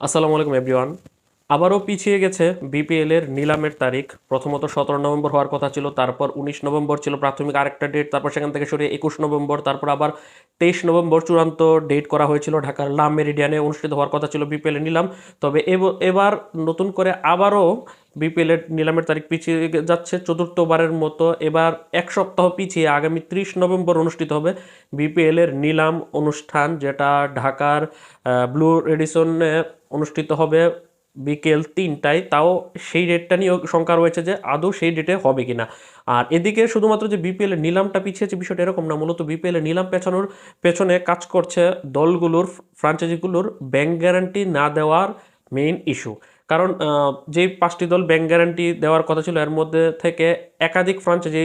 আসসালামু আলাইকুম এভরিওয়ান আবারও পিছিয়ে গেছে বিপিএল এর নিলামের তারিখ। প্রথমত সতেরো নভেম্বর হওয়ার কথা ছিল, তারপর উনিশ নভেম্বর ছিল প্রাথমিক আরেকটা ডেট তারপর সেখান থেকে সরিয়ে একুশ নভেম্বর, তারপর আবার তেইশ নভেম্বর চূড়ান্ত ডেট করা হয়েছিল ঢাকার লাম মেরিডিয়ানে অনুষ্ঠিত হওয়ার কথা ছিল বিপিএল নিলাম। তবে এব- এবার নতুন করে আবারও বিপিএল এর নিলামের তারিখ পিছিয়ে যাচ্ছে চতুর্থবারের মতো। এবার এক সপ্তাহ পিছিয়ে আগামী ত্রিশ নভেম্বর অনুষ্ঠিত হবে বিপিএল এর নিলাম অনুষ্ঠান, যেটা ঢাকার ব্লু রেডিসনে অনুষ্ঠিত হবে বিকেল তিনটায়। তাও সেই ডেটটা নিয়েও শঙ্কা রয়েছে যে আদৌ সেই ডেটে হবে কি না আর এদিকে শুধুমাত্র যে বিপিএল নিলামটা পিছিয়েছে বিষয়টা এরকম না, মূলত বিপিএল নিলাম পেছানোর পেছনে কাজ করছে দলগুলোর, ফ্রাঞ্চাইজিগুলোর ব্যাংক গ্যারান্টি না দেওয়ার মেইন ইস্যু কারণ যেই পাঁচটি দল ব্যাংক গ্যারান্টি দেওয়ার কথা ছিল, এর মধ্যে থেকে একাধিক ফ্রাঞ্চাইজি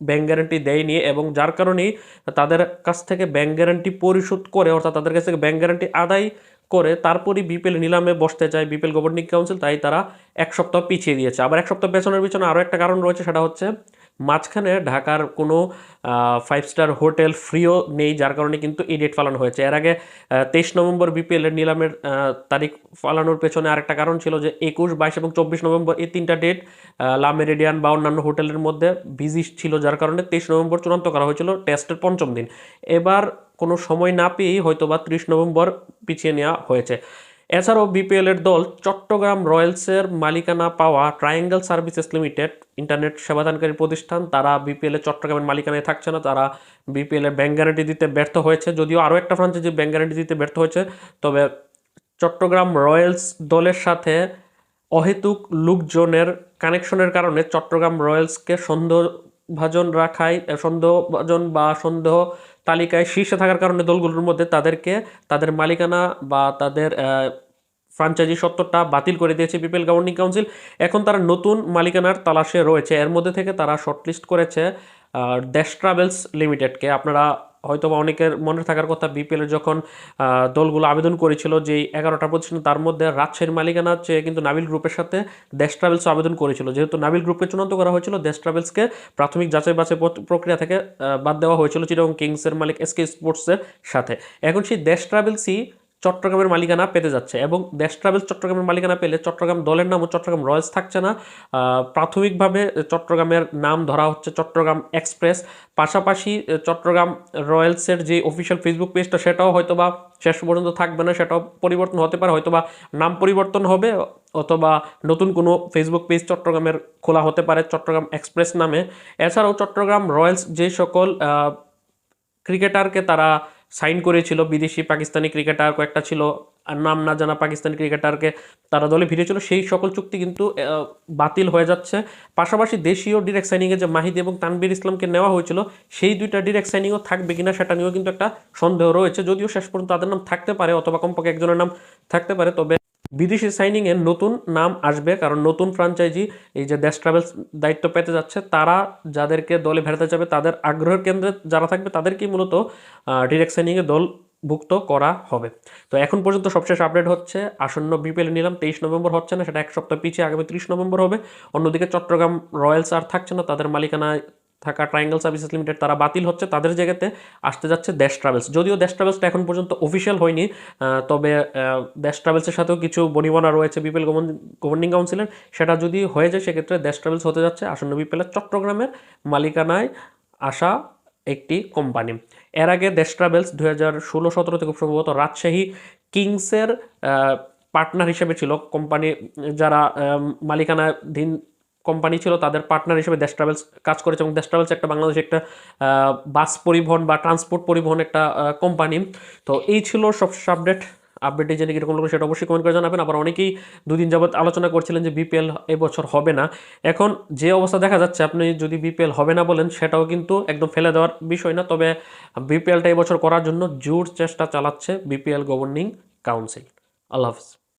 ব্যাংক গ্যারান্টি দেয়নি এবং যার কারণেই তাদের কাছ থেকে ব্যাংক গ্যারান্টি পরিশোধ করে, অর্থাৎ তাদের কাছ থেকে ব্যাংক গ্যারান্টি আদায় করে, তারপরই বিপিএল নিলামে বসতে চায় বিপিএল গভর্নিং কাউন্সিল তাই তারা এক সপ্তাহ পিছিয়ে দিয়েছে। আবার এক সপ্তাহ পেছনের পিছনে আরও একটা কারণ রয়েছে, সেটা হচ্ছে মাঝখানে ঢাকার কোনো ফাইভ স্টার হোটেল ফ্রিও নেই, যার কারণে কিন্তু এই ডেট ফালানো হয়েছে। এর আগে তেইশ নভেম্বর বিপিএল এর নিলামের তারিখ ফালানোর পেছনে আরেকটা কারণ ছিল যে একুশ, বাইশ এবং চব্বিশ নভেম্বর এই তিনটা ডেট লা মেরিডিয়ান বা অন্যান্য হোটেলের মধ্যে বিজি ছিল, যার কারণে তেইশ নভেম্বর চূড়ান্ত করা হয়েছিল টেস্টের পঞ্চম দিন। এবার কোনো সময় না পেয়েই হয়তো বা ত্রিশ নভেম্বর পিছিয়ে নেওয়া হয়েছে। এছাড়াও বিপিএল এর দল চট্টগ্রাম রয়্যালসের মালিকানা পাওয়া ট্রায়াঙ্গেল সার্ভিসেস লিমিটেড ইন্টারনেট সেবাদানকারী প্রতিষ্ঠান, তারা বিপিএল চট্টগ্রামের মালিকানায় থাকছে না, তারা বিপিএল ব্যাংক গ্যারান্টি দিতে ব্যর্থ হয়েছে। যদিও আরও একটা ফ্রাঞ্চাইজি ব্যাংক গ্যারান্টি দিতে ব্যর্থ হয়েছে, তবে চট্টগ্রাম রয়্যালস দলের সাথে অহেতুক লোকজনের কানেকশনের কারণে চট্টগ্রাম রয়্যালসকে সন্দেহভাজন রাখায় সন্দেহ ভাজন বা সন্দেহ তালিকায় শীর্ষে থাকার কারণে দলগুলোর মধ্যে তাদেরকে, তাদের মালিকানা বা তাদের ফ্রাঞ্চাইজি সত্তরটা বাতিল করে দিয়েছে বিপিএল গভর্নিং কাউন্সিল। এখন তারা নতুন মালিকানার তালাশে রয়েছে। এর মধ্যে থেকে তারা শর্টলিস্ট করেছে দেশ ট্রাভেলস লিমিটেডকে। আপনারা হয়তো বা অনেকের মনে থাকার কথা বিপিএলের যখন দলগুলো আবেদন করেছিল যে এগারোটা প্রতিষ্ঠান তার মধ্যে রাজশাহীর মালিকানা চেয়ে কিন্তু নাবিল গ্রুপের সাথে দেশ ট্রাভেলস আবেদন করেছিল। যেহেতু নাবিল গ্রুপকে চূড়ান্ত করা হয়েছিল, দেশ ট্রাভেলসকে প্রাথমিক যাচাই বাছাই প্রক্রিয়া থেকে বাদ দেওয়া হয়েছিল চিরং কিংসের মালিক এসকে স্পোর্টসের সাথে। এখন সেই দেশ ট্রাভেলসই চট্টগ্রামের মালিকানা পেতে যাচ্ছে এবং দেশ ট্রাভেলস চট্টগ্রামের মালিকানা পেলে চট্টগ্রাম দলের নামও চট্টগ্রাম রয়্যালস থাকছে না। প্রাথমিকভাবে চট্টগ্রামের নাম ধরা হচ্ছে চট্টগ্রাম এক্সপ্রেস। পাশাপাশি চট্টগ্রাম রয়্যালসের যে অফিসিয়াল ফেসবুক পেজটা সেটাও হয়তো বা শেষ পর্যন্ত থাকবে না, সেটাও পরিবর্তন হতে পারে হয়তো বা নাম পরিবর্তন হবে, অথবা নতুন কোনো ফেসবুক পেজ চট্টগ্রামের খোলা হতে পারে চট্টগ্রাম এক্সপ্রেস নামে। এছাড়াও চট্টগ্রাম রয়্যালস যে সকল ক্রিকেটারকে তারা সাইন করেছিল বিদেশি পাকিস্তানি ক্রিকেটার, কয়েকটা ছিল, আর নাম না জানা পাকিস্তানি ক্রিকেটারকে তারা দলে ভিড়েছিল। সেই সকল চুক্তি কিন্তু বাতিল হয়ে যাচ্ছে। পাশাপাশি দেশীয় ডিরেক্ট সাইনিংয়ে যে মাহিদি এবং তানবির ইসলামকে নেওয়া হয়েছিল, সেই দুইটা ডিরেক্ট সাইনিংও থাকবে কিনা সেটা নিয়েও কিন্তু একটা সন্দেহ রয়েছে। যদিও শেষ পর্যন্ত তাদের নাম থাকতে পারে, অথবা কমপক্ষে একজনের নাম থাকতে পারে, তবে বিদেশি সাইনিংয়ে নতুন নাম আসবে, কারণ নতুন ফ্রাঞ্চাইজি এই যে দেশ ট্রাভেলস দায়িত্ব পেতে যাচ্ছে, তারা যাদেরকে দলে ভেড়াতে যাবে, তাদের আগ্রহের কেন্দ্রে যারা থাকবে, তাদেরকেই মূলত ডিরেক্ট সাইনিংয়ে দল ভুক্ত করা হবে। তো এখন পর্যন্ত সবশেষ আপডেট হচ্ছে, আসন্ন বিপিএল নিলাম, তেইশ নভেম্বর হচ্ছে না, সেটা এক সপ্তাহ পিছিয়ে আগামী ত্রিশ নভেম্বর হবে। অন্যদিকে চট্টগ্রাম রয়্যালস আর থাকছে না, তাদের মালিকানায় থাকা ট্রায়াঙ্গেল সার্ভিসেস লিমিটেড তারা বাতিল হচ্ছে, তাদের জায়গাতে আসতে যাচ্ছে দেশ ট্রাভেলস। যদিও দেশ ট্রাভেলসটা এখন পর্যন্ত অফিসিয়াল হয়নি তবে দেশ ট্রাভেলসের সাথেও কিছু বনিবনা রয়েছে বিপিএল গভর্নিং কাউন্সিলের সেটা যদি হয়ে যায়, সেক্ষেত্রে দেশ ট্রাভেলস হতে যাচ্ছে। আসন্ন বিপিএলের চট্টগ্রামের মালিকানায় আসা একটি কোম্পানি। এর আগে দেশ ট্রাভেলস দু হাজার ষোলো সতেরোতে খুব সম্ভবত রাজশাহী কিংসের পার্টনার হিসেবে ছিল। কোম্পানি যারা মালিকানাধীন কোম্পানি ছিল, তাদের পার্টনার হিসেবে দেশ ট্রাভেলস কাজ করেছে এবং দেশ ট্রাভেলস একটা বাংলাদেশে একটা বাস পরিবহন বা ট্রান্সপোর্ট পরিবহন একটা কোম্পানি তো এই ছিল সব আপডেট আপডেটে জেনে কীরকম লাগল সেটা অবশ্যই কমেন্ট করে জানাবেন। আবার অনেকেই দুদিন যাবত আলোচনা করছিলেন যে বিপিএল এবছর হবে না। এখন যে অবস্থা দেখা যাচ্ছে, আপনি যদি বিপিএল হবে না বলেন, সেটাও কিন্তু একদম ফেলে দেওয়ার বিষয় না। তবে বিপিএলটা এবছর করার জন্য জোর চেষ্টা চালাচ্ছে বিপিএল গভর্নিং কাউন্সিল আল্লাহ হাফিজ।